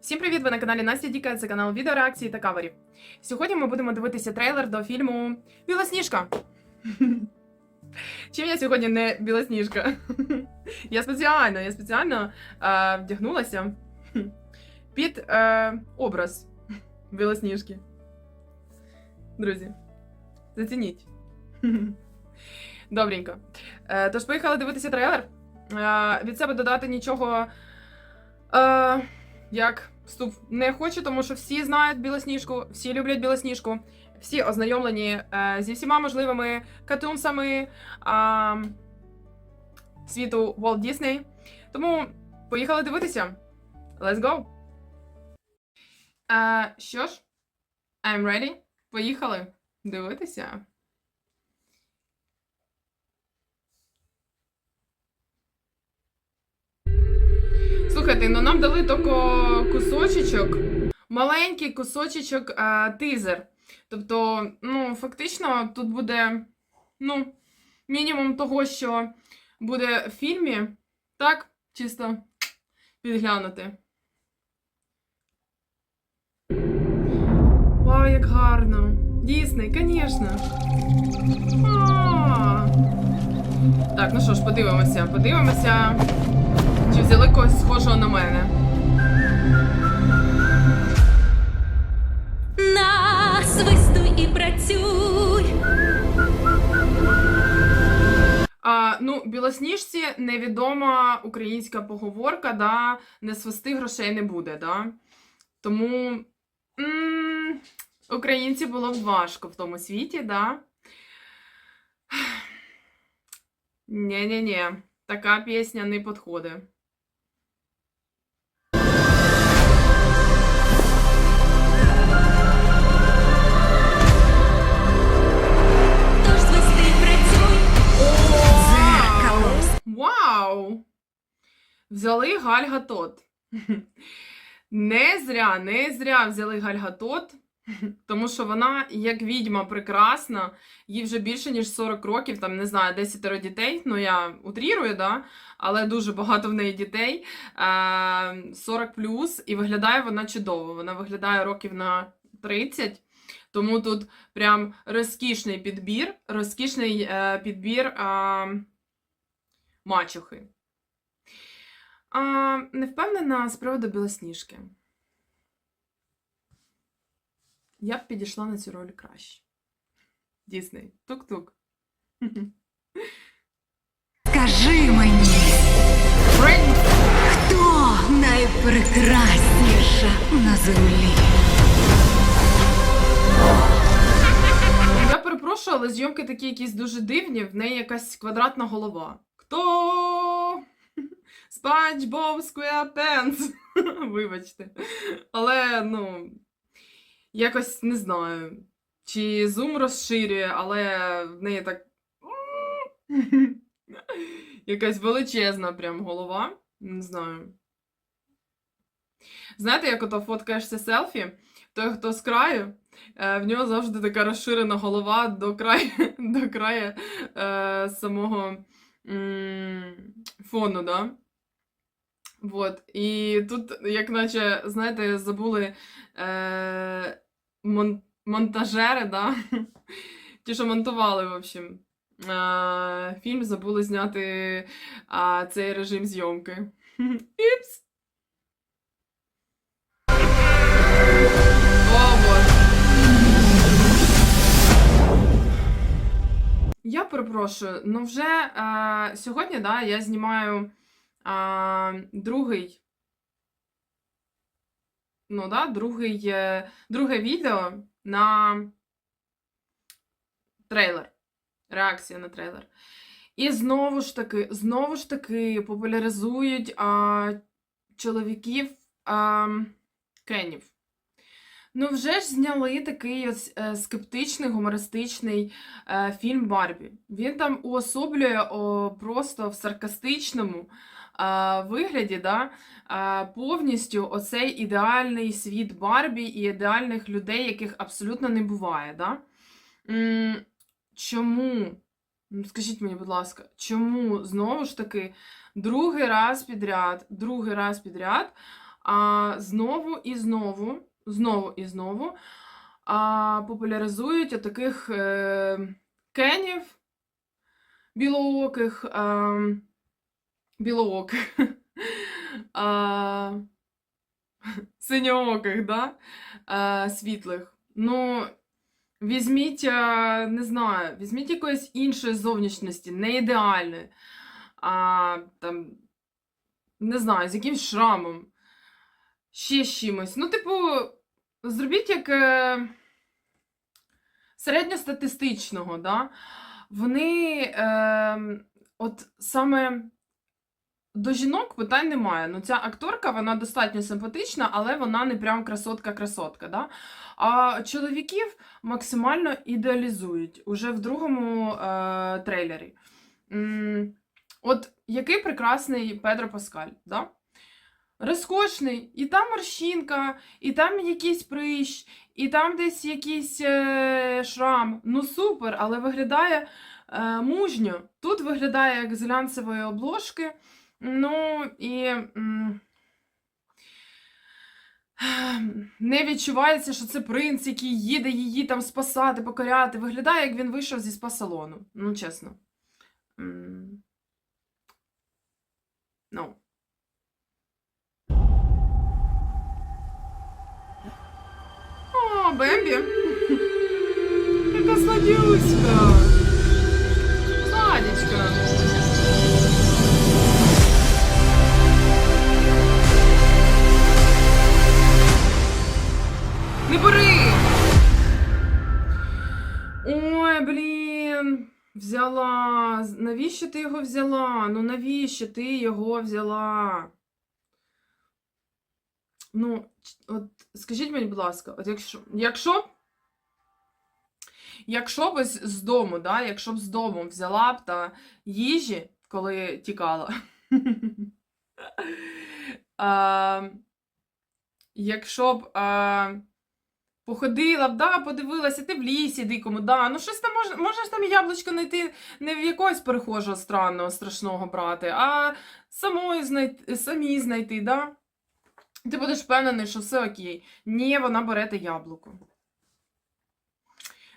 Всім привіт! Ви на каналі Настя Діка, це канал відеореакції та каверів. Сьогодні ми будемо дивитися трейлер до фільму Білосніжка. Чим я сьогодні не білосніжка? Я спеціально, я спеціально е, вдягнулася під е, образ білосніжки. Друзі, зацініть. Добренько. Е, тож, поїхали дивитися трейлер. Е, від себе додати нічого. Е, як вступ не хочу, тому що всі знають білосніжку, всі люблять білосніжку, всі ознайомлені е, зі всіма можливими катунсами е, світу Walt Disney. Тому поїхали дивитися. Let's go! Е, що ж, I'm ready. Поїхали дивитися. Слухайте, ну нам дали тільки кусочечок, маленький кусочечок а, тизер. Тобто, ну, фактично, тут буде ну, мінімум того, що буде в фільмі. Так, чисто підглянути. Вау, як гарно! Дійсний, звісно. Так, ну що ж, подивимося, подивимося. Взяли когось схожого на мене? Насвистуй і працюй. А, ну, білосніжці невідома українська поговорка, да, не свисти грошей не буде, да. Тому м- українці було б важко в тому світі, да. Ні-ні-ні, така пісня не підходить. Взяли Гальгатот. Не зря, не зря взяли Гальгатот, тому що вона, як відьма, прекрасна, їй вже більше, ніж 40 років, там, не знаю, 10 дітей, ну я утрірую, да? але дуже багато в неї дітей. Е, 40 плюс, і виглядає вона чудово. Вона виглядає років на 30. Тому тут прям розкішний підбір, розкішний е, підбір е, мачухи. А, не впевнена з приводу білосніжки. Я б підійшла на цю роль краще. Дійсний. Тук-тук. Скажи мені, хто найпрекрасніша на землі? Я перепрошую, але зйомки такі якісь дуже дивні, в неї якась квадратна голова. Хто? Спанч Боб Сквепенс. Вибачте. Але, ну, якось не знаю. Чи зум розширює, але в неї так. Якась величезна прям голова. Не знаю. Знаєте, як ото фоткаєшся селфі? Той, хто з краю, е, в нього завжди така розширена голова до краю, до краю е, самого м, фону, да? Вот. І тут, як наче, знаєте, забули е, мон, монтажери, да? Ті, що монтували, в общем. Е, фільм забули зняти е, цей режим зйомки. Іпс! Я перепрошую, ну вже е, сьогодні, да, я знімаю е, другий. Ну, да, другий, е, друге відео на трейлер. Реакція на трейлер. І знову ж таки, знову ж таки популяризують а, чоловіків а, Кенів. Ну, вже ж зняли такий ось е, скептичний, гумористичний е, фільм Барбі. Він там уособлює о, просто в саркастичному вигляді, да, повністю оцей ідеальний світ Барбі і ідеальних людей, яких абсолютно не буває. Да? Чому? Ну, Скажіть мені, будь ласка, чому знову ж таки другий раз підряд, другий раз підряд а, знову і знову, знову і знову а, популяризують таких е, кенів білооких, е, білооких, а, синьооких, да? е, світлих. Ну, візьміть, не знаю, візьміть якоїсь іншої зовнішності, не ідеальної, а там, не знаю, з якимсь шрамом, ще з чимось. Ну, типу, зробіть як е, середньостатистичного, да? Вони, е, от саме до жінок питань немає. Ну, ця акторка, вона достатньо симпатична, але вона не прям красотка-красотка. Да? А чоловіків максимально ідеалізують уже в другому е, трейлері. М, От який прекрасний Педро Паскаль, да? Розкошний, і там морщинка, і там якийсь прищ, і там десь якийсь е, шрам. Ну супер, але виглядає е, мужньо. Тут виглядає як з глянцевої обложки. Ну і не відчувається, що це принц, який їде її там спасати, покоряти. Виглядає, як він вийшов зі спа-салону. Ну, чесно. Ну. О, Бембі. Яка сладюська. Взяла. Навіщо ти його взяла? Ну навіщо ти його взяла? Ну, от скажіть мені, будь ласка, от якщо, якщо, якщо б з дому, да, якщо б з дому взяла б та їжі, коли тікала. якщо б а, походила б, да, подивилася, ти в лісі дикому, да, ну щось там можна, можеш там яблучко знайти не в якогось перехожого странного, страшного брати, а самої знайти, самі знайти, да? Ти будеш впевнений, що все окей. Ні, вона бере те яблуко.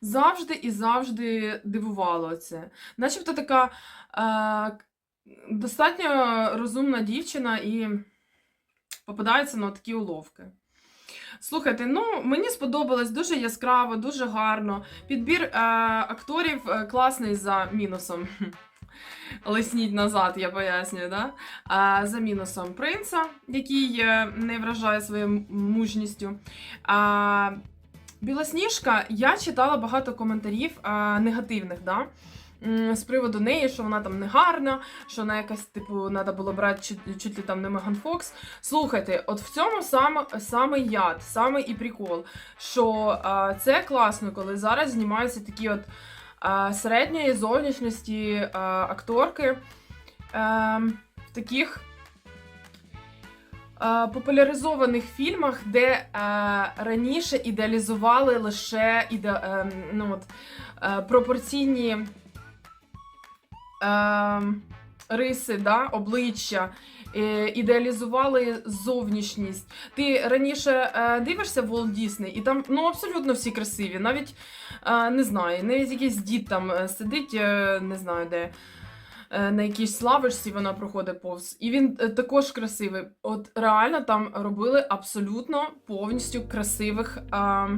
Завжди і завжди дивувало це. Начебто така е, достатньо розумна дівчина і попадається на такі уловки. Слухайте, ну мені сподобалось дуже яскраво, дуже гарно. Підбір е, акторів е, класний за мінусом. Лисніть назад, я пояснюю, да? А, за мінусом принца, який е, не вражає своєю мужністю. А, Білосніжка, я читала багато коментарів а, негативних, да? З приводу неї, що вона там не гарна, що вона якась, типу, треба було брати чуть, чуть ли там не Меган Фокс. Слухайте, от в цьому саме, саме яд, саме і прикол, що а, це класно, коли зараз знімаються такі от а, середньої зовнішності а, акторки е, в таких популяризованих фільмах, де е, раніше ідеалізували лише іде, е, ну, от, е, пропорційні риси, да, обличчя. е, Ідеалізували зовнішність. Ти раніше е, дивишся Walt Disney, і там ну абсолютно всі красиві. Навіть е, не знаю, навіть якийсь дід там сидить, не знаю де. На якійсь славишці вона проходить повз, і він також красивий. От реально там робили абсолютно повністю красивих, а,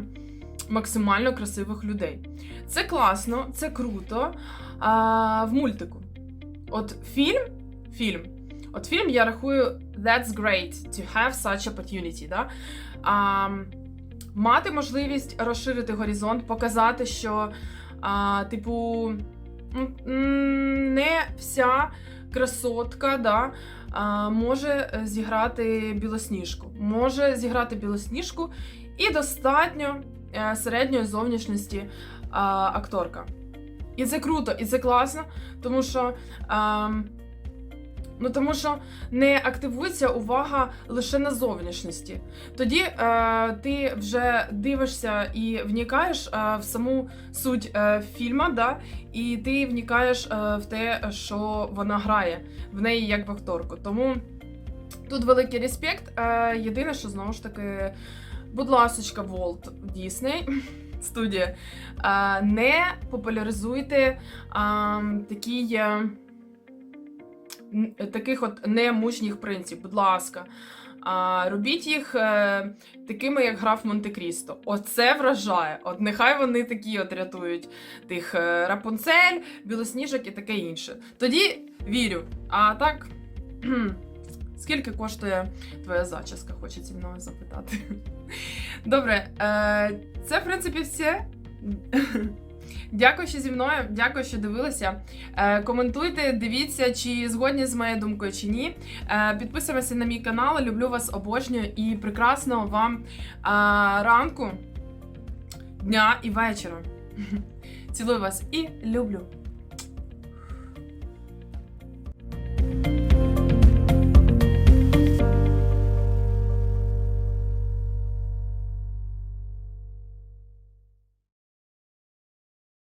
максимально красивих людей. Це класно, це круто. А, в мультику. От фільм, фільм. От фільм я рахую That's great to have such opportunity. Да? А, мати можливість розширити горизонт, показати, що, а, типу, не вся красотка да, а, може е, зіграти білосніжку. Може зіграти білосніжку і достатньо середньої зовнішності а, акторка. І це круто, і це класно, тому що. ем, Ну, тому що не активується увага лише на зовнішності. Тоді е, ти вже дивишся і вникаєш е, в саму суть е, фільма, да? і ти вникаєш е, в те, що вона грає в неї як в акторку. Тому Тут великий респект. Е, єдине, що знову ж таки, будь ласочка, Волт Дісней студія. Не популяризуйте такі, е, таких от немучніх принців, будь ласка. Робіть їх е, такими, як граф Монте-Крісто. Оце вражає. От нехай вони такі от рятують тих е, Рапунцель, білосніжок і таке інше. Тоді вірю. А так, скільки коштує твоя зачіска, хочеться мною запитати. Добре, е, це, в принципі, все. Дякую, що зі мною. Дякую, що дивилися. Е, коментуйте, дивіться, чи згодні з моєю думкою, чи ні. Е, підписуйтеся на мій канал. Люблю вас, обожнюю і прекрасного вам ранку, дня і вечора. Цілую вас і люблю.